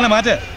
ജനങ്ങളെ മാറ്റ്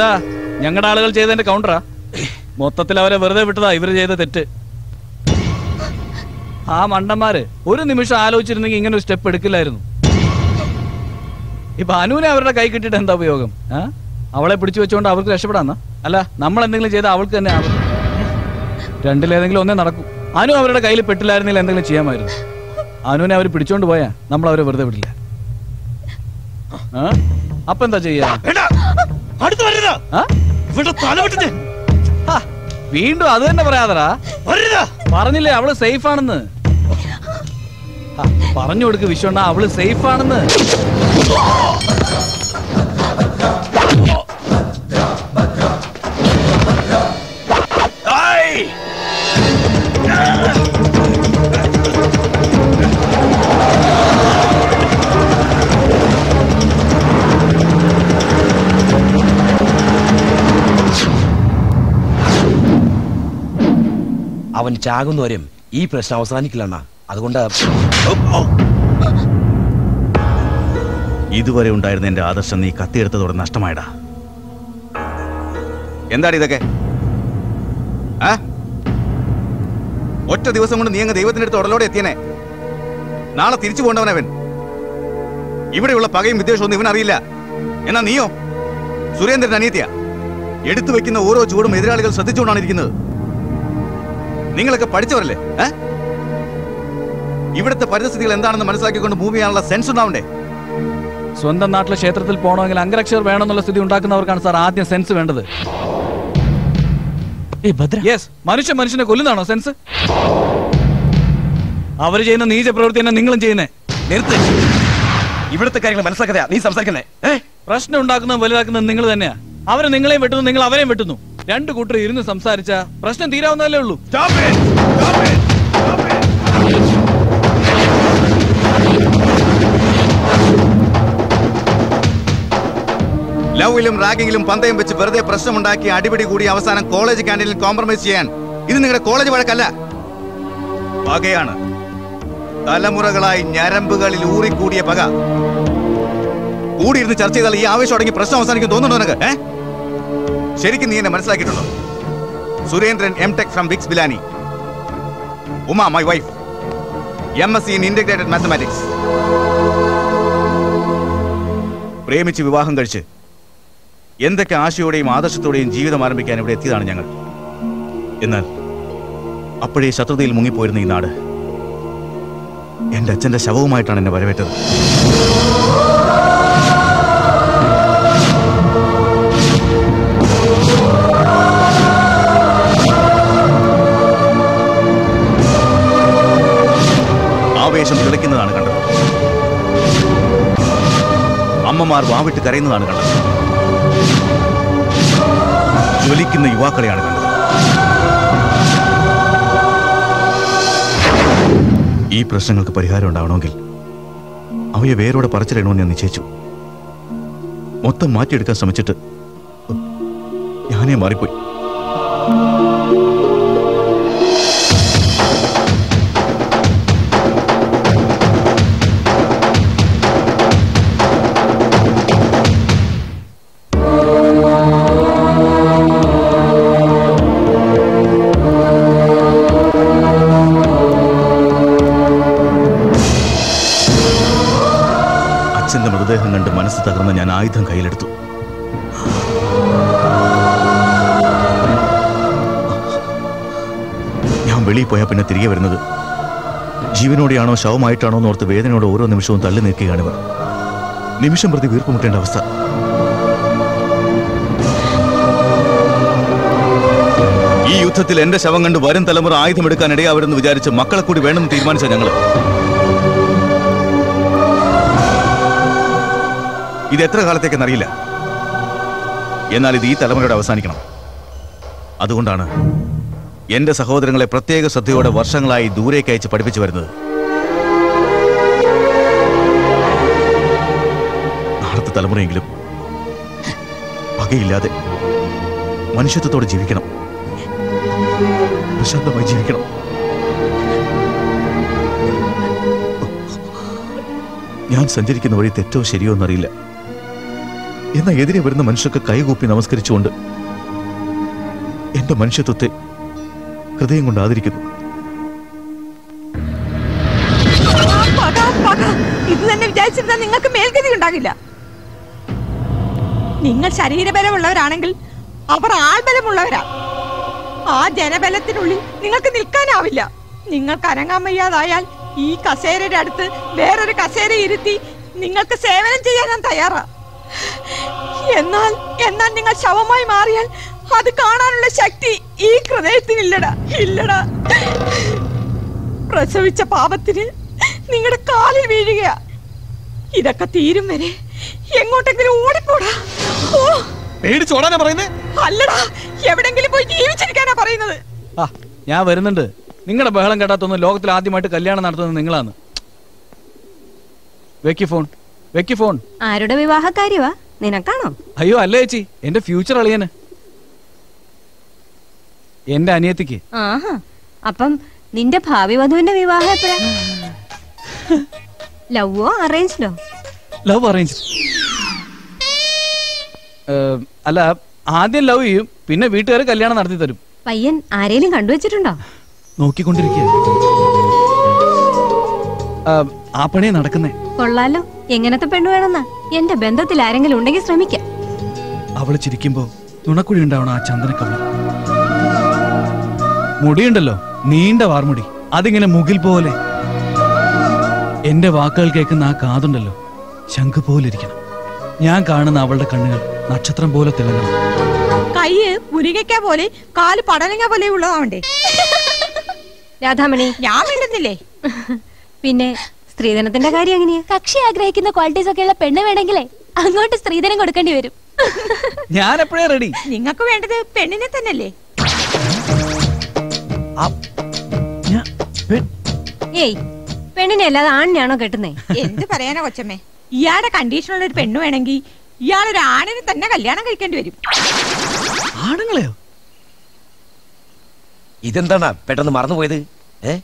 എന്താ? ഞങ്ങളുടെ ആളുകൾ ചെയ്തതിന്റെ കൗണ്ടറാ മൊത്തത്തിൽ അവരെ വെറുതെ വിട്ടതാ ഇവർ ചെയ്ത തെറ്റ്. ആ മണ്ടന്മാര് ഒരു നിമിഷം ആലോചിച്ചിരുന്നെങ്കിൽ ഇങ്ങനെ ഒരു സ്റ്റെപ്പ് എടുക്കില്ലായിരുന്നു. ഇപ്പൊ അനുവിനെ അവരുടെ കൈ കിട്ടിയിട്ട് എന്താ ഉപയോഗം? അവളെ പിടിച്ചു വെച്ചുകൊണ്ട് അവർക്ക് രക്ഷപ്പെടാന്ന? അല്ല നമ്മൾ എന്തെങ്കിലും ചെയ്ത അവൾക്ക് തന്നെ രണ്ടിലേതെങ്കിലും ഒന്നേ നടക്കും. അനു അവരുടെ കയ്യിൽ പെട്ടില്ലായിരുന്നെങ്കിൽ എന്തെങ്കിലും ചെയ്യാമായിരുന്നു. അനുവിനെ അവർ പിടിച്ചോണ്ട് പോയാ നമ്മൾ അവരെ വെറുതെ വിടില്ല. അപ്പൊ എന്താ ചെയ്യാ? അടുത്ത് വരരുത്. ഇവിടെ തലവിട്ട് ഞാൻ ഹാ, വീണ്ടും അത് തന്നെ പറയാതറാ വരരുത്. പറഞ്ഞില്ലേ അവൾ സേഫ് ആണെന്ന്? പറഞ്ഞു കൊടുക്ക് വിശ്വണ്ണ അവൾ സേഫ് ആണെന്ന്. അവൻ ചാകുന്നവരും ഈ പ്രശ്നം അവസാനിക്കില്ലണ്ണ. അതുകൊണ്ട് ഇതുവരെ ഉണ്ടായിരുന്ന എന്റെ ആദർശം നീ കത്തിയെടുത്തതോടെ നഷ്ടമായടാ. എന്താണ് ഇതൊക്കെ? ഒറ്റ ദിവസം കൊണ്ട് നീ അങ്ങ് ദൈവത്തിന്റെ അടുത്ത് ഉടലോടെ എത്തിയനെ. നാളെ തിരിച്ചു പോണ്ടവനവൻ. ഇവിടെയുള്ള പകയും വിദ്വേഷവും ഒന്നും ഇവനറിയില്ല. എന്നാ നീയോ? സുരേന്ദ്രൻ അനിയത്തിയ എടുത്തു വെക്കുന്ന ഓരോ ചൂടും എതിരാളികൾ ശ്രദ്ധിച്ചുകൊണ്ടാണ് ഇരിക്കുന്നത്. നിങ്ങളൊക്കെ പഠിച്ചവരല്ലേ ഇവിടുത്തെ പരിസ്ഥിതികൾ എന്താണെന്ന് മനസ്സിലാക്കിക്കൊണ്ട് മൂവ് ചെയ്യാനുള്ള സെൻസ് ഉണ്ടാവണ്ടേ? സ്വന്തം നാട്ടിലെ ക്ഷേത്രത്തിൽ പോകണമെങ്കിൽ അംഗരക്ഷർ വേണമെന്നുള്ള സ്ഥിതി ഉണ്ടാക്കുന്നവർക്കാണ് സാർ ആദ്യം സെൻസ് വേണ്ടത്. യെസ് മനുഷ്യ മനുഷ്യനെ കൊല്ലുന്നതാണോ സെൻസ് അവർ ചെയ്യുന്ന നീച പ്രവൃത്തി തന്നെ നിങ്ങളും ചെയ്യുന്നേ. നിർത്ത്. ഇവിടുത്തെ കാര്യങ്ങൾ മനസ്സിലാക്കാതെയാ നീ സംസാരിക്കുന്നേ പ്രശ്നം ഉണ്ടാക്കുന്നത് വലുതാക്കുന്നത് നിങ്ങൾ തന്നെയാ. അവർ നിങ്ങളെയും വെട്ടുന്നു നിങ്ങൾ അവരെയും വെട്ടുന്നു. രണ്ടു കൂട്ടർ ഇരുന്ന് സംസാരിച്ച പ്രശ്നം തീരാവുന്നതല്ലേ ഉള്ളൂ! ലവിലും റാഗിങ്ങിലും പന്തയം വെച്ച് വെറുതെ പ്രശ്നമുണ്ടാക്കി അടിപിടി കൂടി അവസാനം കോളേജ് ക്യാന്റീനിൽ കോംപ്രമൈസ് ചെയ്യാൻ. ഇത് നിങ്ങളുടെ കോളേജ് വഴക്കല്ല. പകയാണ്. തലമുറകളായി ഞരമ്പുകളിൽ ഊറിക്കൂടിയ പക. കൂടിയിരുന്ന് ചർച്ച ചെയ്താൽ ഈ ആവേശം അടങ്ങി പ്രശ്നം അവസാനിക്കും തോന്നുന്നുണ്ടോ നിനക്ക്? ഏ? ശരിക്കും നീ എന്നെ മനസ്സിലാക്കിയിട്ടുണ്ടോ? Surendran M tech from Vicks Pilani Uma my wife M S C in integrated mathematics പ്രേമിച്ച് വിവാഹം കഴിച്ച് എന്തൊക്കെ ആശയോടെയും ആദർശത്തോടെയും ജീവിതം ആരംഭിക്കാൻ ഇവിടെ എത്തിയതാണ് ഞങ്ങൾ. എന്നാൽ അപ്പോഴേ ശത്രുതയിൽ മുങ്ങിപ്പോയിരുന്ന ഈ നാട് എന്റെ അച്ഛന്റെ ശവവുമായിട്ടാണ് എന്നെ വരവേറ്റത്. കരയുന്നതാണ് കണ്ടത്. ജ്വലിക്കുന്ന യുവാക്കളെയാണ് കണ്ടത്. ഈ പ്രശ്നങ്ങൾക്ക് പരിഹാരം ഉണ്ടാവണമെങ്കിൽ അവയെ വേരോടെ പറിച്ചിടണമെന്ന് ഞാൻ നിശ്ചയിച്ചു. മൊത്തം മാറ്റിയെടുക്കാൻ ശ്രമിച്ചിട്ട് ഞാനേ മാറിപ്പോയി. അച്ഛന്റെ മൃതദേഹം കണ്ട് മനസ്സ് തകർന്ന ഞാൻ ആയുധം കയ്യിലെടുത്തു. ഞാൻ വെളിയിൽ പോയാൽ പിന്നെ തിരികെ വരുന്നത്. ജീവനോടെയാണോ ശവമായിട്ടാണോ എന്നോർത്ത് വേദനയോടെ ഓരോ നിമിഷവും തള്ളി നിൽക്കുകയാണ് ഇവർ. നിമിഷം പ്രതി വീർപ്പുമുട്ടേണ്ട അവസ്ഥ. ഈ യുദ്ധത്തിൽ എന്റെ ശവം കണ്ട് വരും തലമുറ ആയുധമെടുക്കാൻ ഇടയാവരുന്ന് വിചാരിച്ച് മക്കളെ കൂടി വേണമെന്ന് തീരുമാനിച്ച ഞങ്ങൾ. ഇത് എത്ര കാലത്തേക്കെന്നറിയില്ല എന്നാൽ ഇത് ഈ തലമുറയുടെ അവസാനിക്കണം. അതുകൊണ്ടാണ് എന്റെ സഹോദരങ്ങളെ പ്രത്യേക ശ്രദ്ധയോടെ വർഷങ്ങളായി ദൂരേക്ക് അയച്ച് പഠിപ്പിച്ചു വരുന്നത്. നാളത്തെ തലമുറയെങ്കിലും പകയില്ലാതെ മനുഷ്യത്വത്തോടെ ജീവിക്കണം. പ്രശാന്തമായി ജീവിക്കണം. ഞാൻ സഞ്ചരിക്കുന്ന വഴി തെറ്റോ ശരിയോ എന്നറിയില്ല. എന്നാൽ എതിരെ വരുന്ന മനുഷ്യർക്ക് കൈകൂപ്പി നമസ്കരിച്ചുകൊണ്ട് എന്റെ മനുഷ്യത്വത്തെ ഹൃദയം കൊണ്ട് ആദരിക്കുന്നു. നിങ്ങൾക്ക് മേൽഗതി ഉണ്ടാകില്ല. നിങ്ങൾ ശരീരബലമുള്ളവരാണെങ്കിൽ അവർ ആൾബലമുള്ളവരാ. ആ ജനബലത്തിനുള്ളിൽ നിങ്ങൾക്ക് നിൽക്കാനാവില്ല. നിങ്ങൾക്ക് അനങ്ങാൻ വയ്യാതായാൽ ഈ കസേരയുടെ അടുത്ത് വേറൊരു കസേര ഇരുത്തി നിങ്ങൾക്ക് സേവനം ചെയ്യാൻ ഞാൻ തയ്യാറാ. എന്നാൽ എന്നാൽ നിങ്ങൾ ശവമായി മാറിയാൽ അത് കാണാനുള്ള ശക്തി ഈ ഹൃദയത്തിനില്ലടാ ഇല്ലടാ പ്രസവിച്ച പാപത്തിന് നിങ്ങളുടെ കാലിൽ വീഴുകയാ. ഇതൊക്കെ തീരും വരെ എങ്ങോട്ടെങ്കിലും ഓടിപ്പോടാ. ഓ. പേടിച്ചോടാനാ പറയുന്നേ? അല്ലടാ എവിടെങ്കിലും പോയി ജീവിച്ചിരിക്കാനാ പറയുന്നത്. ആ ഞാൻ വരുന്നുണ്ട്. നിങ്ങളുടെ ബഹളം കേട്ടാത്തൊന്നും ലോകത്തിൽ ആദ്യമായിട്ട് കല്യാണം നടത്തുന്നത് നിങ്ങളാണ്. വെക്കി ഫോൺ വെക്കി ഫോൺ. ആരുടെ വിവാഹക്കാര്യവാ നിനക്കാണോ അയ്യോ അല്ല ചേച്ചി. എന്റെ ഫ്യൂച്ചർ അളിയന്. എന്റെ അനിയത്തിക്ക്. ആഹാ. അപ്പം നിന്റെ ഭാവി വധുവിന്റെ വിവാഹം എപ്പോഴാ? ലവോ അറേഞ്ച്ഡോ? Love arrange. അല്ല ആദ്യം ലവ് ചെയ്യും പിന്നെ വീട്ടുകാർ കല്യാണം നടത്തി തരും. പയ്യൻ ആരേലും കണ്ടുവച്ചിട്ടുണ്ടോ? നോക്കിക്കൊണ്ടിരിക്കുക. ആ പണിയാ നടക്കുന്നേ. കൊള്ളാലോ. എങ്ങനത്തെ പെണ്ണു വേണമെന്ന്? എന്റെ ബന്ധത്തിൽ ആരെങ്കിലും ഉണ്ടെങ്കിൽ ശ്രമിക്കാം. അവൾ ചിരിക്കുമ്പോ നുണക്കുഴി ഉണ്ടാവണം ആ ചന്ദനക്കമ്മി മുടിയുണ്ടല്ലോ നീണ്ട വാർമുടി. അതിങ്ങനെ മുകിൽ പോലെ. എന്റെ വാക്കുകൾ കേൾക്കുന്ന ആ കാതുണ്ടല്ലോ ശംഖ് പോലെ ഇരിക്കണം ഞാൻ കാണുന്ന അവളുടെ കണ്ണുകൾ നക്ഷത്രം പോലെ തിളങ്ങണം. കൈയ് മുരിങ്ങയ്ക്ക പോലെ കാൽ പടലങ്ങ പോലെ ഉള്ളതാവണ്ടേ? രാധാമണി. ഞാൻ വേണ്ടുന്നില്ലേ പിന്നെ സ്ത്രീധനത്തിന്റെ കാര്യം എങ്ങനെയാ? കക്ഷി ആഗ്രഹിക്കുന്ന ക്വാളിറ്റീസ് ഒക്കെ ഉള്ള പെണ്ണ് വേണമെങ്കിലേ അങ്ങോട്ട് സ്ത്രീധനം കൊടുക്കേണ്ടി വരും. ഞാൻ എപ്പോഴേ റെഡി നിങ്ങൾക്ക് വേണ്ടത് പെണ്ണിനെ തന്നെയല്ലേ? ഏയ് പെണ്ണിനെ അല്ലാതെ ആണിനെയാണോ കെട്ടുന്നേ? എന്ത് പറയാനാ കൊച്ചമ്മേ? ഇയാളുടെ കണ്ടീഷനുള്ള ഒരു പെണ്ണ് വേണമെങ്കിൽ ഇയാളൊരു ആണിനെ തന്നെ കല്യാണം കഴിക്കേണ്ടി വരും. ആണുങ്ങളെയോ? ഇതെന്താണ് പെട്ടെന്ന് മറന്നുപോയത്? ഏ?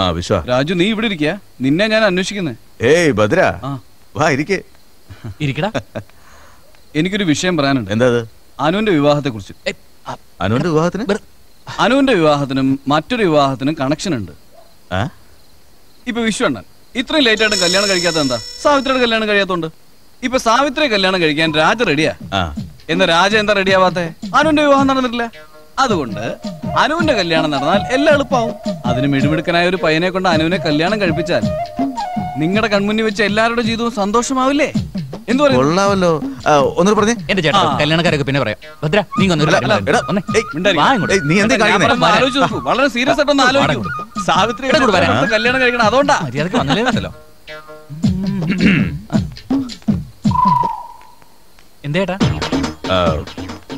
ആ വിശ്വ. രാജു നീ ഇവിടെ ഇരിക്കുക നിന്നെ ഞാൻ അന്വേഷിക്കുന്നേ. ഏയ് ഭദ്ര. വാ ഇരിക്കേ. ഇരിക്കടാ. എനിക്കൊരു വിഷയം പറയാനുണ്ട്. എന്താ അനുവിന്റെ വിവാഹത്തെ കുറിച്ച് അനുവിന്റെ വിവാഹത്തിന്? അനുവിന്റെ വിവാഹത്തിനും മറ്റൊരു വിവാഹത്തിനും കണക്ഷൻ ഉണ്ട് ആ? ഇപ്പൊ വിശ്വണ്ണൻ ഇത്രയും ലേറ്റ് ആയിട്ട് കല്യാണം കഴിക്കാത്ത എന്താ? സാവിത്രിയുടെ കല്യാണം കഴിയാത്തോണ്ട്. ഇപ്പൊ സാവിത്രി കല്യാണം കഴിക്കാൻ രാജ റെഡിയാ. എന്ന രാജ എന്താ റെഡിയാവാത്തെ അനുവിന്റെ വിവാഹം നടന്നിട്ടില്ല. അതുകൊണ്ട് അനുവിന്റെ കല്യാണം നടന്നാൽ എല്ലാം എളുപ്പമാവും അതിന് മിടുമിടുക്കനായ ഒരു പയ്യനെ കൊണ്ട് അനുവിനെ കല്യാണം കഴിപ്പിച്ചാൽ നിങ്ങളുടെ കൺമുന്നിൽ വെച്ച് എല്ലാവരുടെ ജീവിതവും സന്തോഷമാവില്ലേ? എന്തു കൊള്ളാമല്ലോ. പറഞ്ഞേ. എന്റെ ചേട്ടാ കല്യാണക്കാരൊക്കെ പിന്നെ പറയാം. ഭദ്ര നീ ഒന്ന് ഒരു കാര്യം എടാ, പറയ്. വന്നേ. വാ ഇങ്ങോട്ട്. നീ എന്താ ഞാൻ ആലോചിച്ച് നോക്കൂ. വളരെ സീരിയസ് ആയിട്ടൊന്ന് ആലോചിക്കൂ സാവിത്രി ഇവിടെ കൂടെ വരാം. കല്യാണം കഴിക്കണം? അതുകൊണ്ടാ. മര്യാദയ്ക്ക് വന്നല്ലേ? ഉണ്ടല്ലോ എന്തേട്ടാ ആ,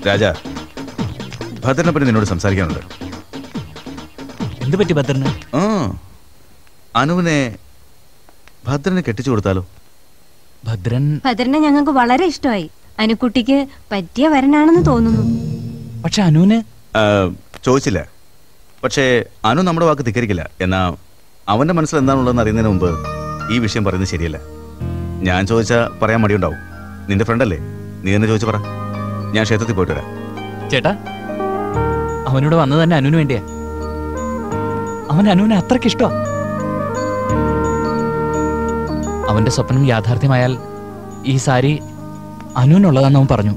രാജ ഭദ്രനെ പറ്റി നിന്നോട് സംസാരിക്കാനുണ്ട്. എന്ത് പറ്റി ഭദ്രന്? ആ അനുവിനെ ഭദ്രന് കെട്ടിച്ചു കൊടുത്താലോ? ഭദ്രൻ? ഭദ്രനെ ഞങ്ങൾക്ക് വളരെ ഇഷ്ടമായി. അനുക്കുട്ടിക്ക് പറ്റിയ വരനാണെന്ന് തോന്നുന്നു. പക്ഷെ അനുവിന്? ചോദിച്ചില്ല. പക്ഷേ അനു നമ്മുടെ വാക്ക് ധിക്കരിക്കില്ല. എന്നാ അവന്റെ മനസ്സിൽ എന്താണുള്ളതെന്ന് അറിയുന്നതിന് മുമ്പ് ഈ വിഷയം പറയുന്നത് ശരിയല്ല. ഞാൻ ചോദിച്ചാ പറയാൻ മടിയുണ്ടാവും. നിന്റെ ഫ്രണ്ടല്ലേ നീ എന്നെ ചോദിച്ചു പറ. ഞാൻ ക്ഷേത്രത്തിൽ പോയിട്ട് വരാം. ചേട്ടാ അവനോട് വന്നത് തന്നെ അനുവിന് വേണ്ടിയാ. അവൻ അനുവിനെ അത്രയ്ക്ക് ഇഷ്ടമാ അവന്റെ സ്വപ്നം യാഥാർത്ഥ്യമായാൽ ഈ സാരി അനുവിനുള്ളതാണെന്ന് അവൻ പറഞ്ഞു.